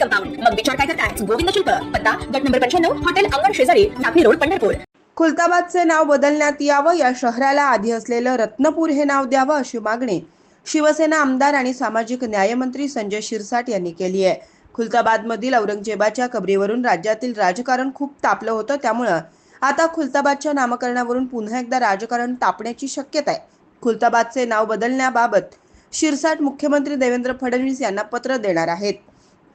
Compound. मग विचार काय करताय गोविंद शिल्प पत्ता गट नंबर पंच्याण्णव हॉटेल अंगण शेजारी नागरी रोड पंढरपूर. खुलताबादचे नाव बदलण्यात यावं या शहराला आधी असलेलं रत्नपूर हे नाव द्यावं अशी मागणी शिवसेना आमदार आणि सामाजिक न्यायमंत्री संजय शिरसाट यांनी केली आहे. खुलताबादमधील औरंगजेबाच्या कबरीवरून राज्यातील राजकारण खूप तापलं होतं त्यामुळं आता खुलताबादच्या नामकरणावरून पुन्हा एकदा राजकारण तापण्याची शक्यता आहे. खुलताबादचे नाव बदलण्याबाबत शिरसाट मुख्यमंत्री देवेंद्र फडणवीस यांना पत्र देणार आहेत.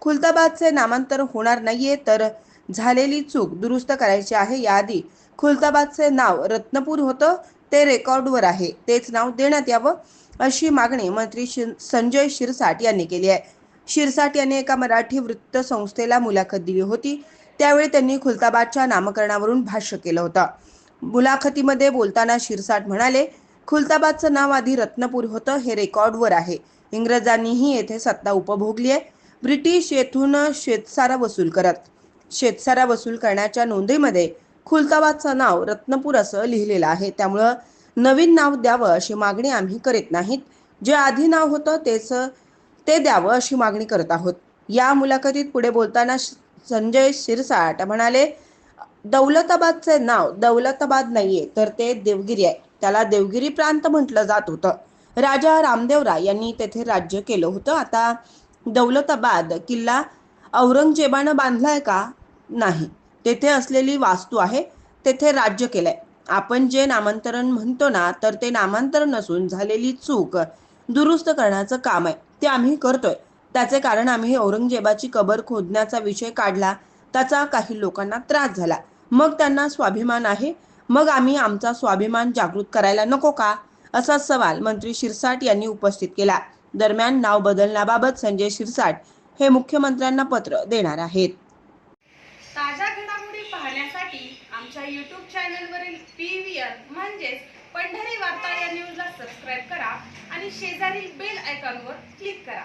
खुलताबादचे नामांतर होणार नाहीये तर झालेली चूक दुरुस्त करायची आहे. याआधी खुलताबादचे नाव रत्नपूर होतं ते रेकॉर्डवर आहे. तेच नाव देण्यात यावं अशी मागणी मंत्री शिर संजय शिरसाट यांनी केली आहे. शिरसाट यांनी एका मराठी वृत्तसंस्थेला मुलाखत दिली होती. त्यावेळी त्यांनी खुलताबादच्या नामकरणावरून भाष्य केलं होतं. मुलाखतीमध्ये बोलताना शिरसाट म्हणाले खुलताबादचं नाव आधी रत्नपूर होतं हे रेकॉर्डवर आहे. इंग्रजांनीही येथे सत्ता उपभोगली आहे. ब्रिटिश येथून शेतसारा वसूल करत. शेतसारा वसूल करण्याच्या नोंदीमध्ये खुलताबादचं नाव रत्नपूर असं लिहिलेलं आहे. त्यामुळं नवीन नाव द्यावं अशी मागणी आम्ही करीत नाहीत. जे आधी नाव होतं तेच ते द्यावं अशी मागणी करत आहोत. या मुलाखतीत पुढे बोलताना श- संजय शिरसाट म्हणाले दौलताबादचे नाव दौलताबाद नाहीये तर ते देवगिरी आहे. त्याला देवगिरी प्रांत म्हटलं जात होतं. राजा रामदेवराय यांनी तेथे राज्य केलं होतं. आता दौलताबाद किल्ला औरंगजेबानं बांधलाय का? नाही. तेथे असलेली वास्तू आहे तेथे राज्य केलंय. आपण जे नामांतरण म्हणतो ना तर ते नामांतरण नसून झालेली चूक दुरुस्त करण्याचं काम आहे. ते आम्ही करतोय. त्याचे कारण आम्ही औरंगजेबाची कबर खोदण्याचा विषय काढला त्याचा काही लोकांना त्रास झाला. मग त्यांना स्वाभिमान आहे? मग आम्ही आमचा स्वाभिमान जागृत करायला नको का? असा सवाल मंत्री शिरसाट यांनी उपस्थित केला. दरम्यान नाव बदलण्याबाबत संजय शिरसाट हे मुख्यमंत्र्यांना पत्र देणार आहेत. ताज्या घडामोडी पाहण्यासाठी आमच्या यूट्यूब चॅनलवरील पी व्ही म्हणजेच पंढरी वार्ता या न्यूजला सबस्क्राईब करा आणि शेजारील बेल आयकॉनवर क्लिक करा.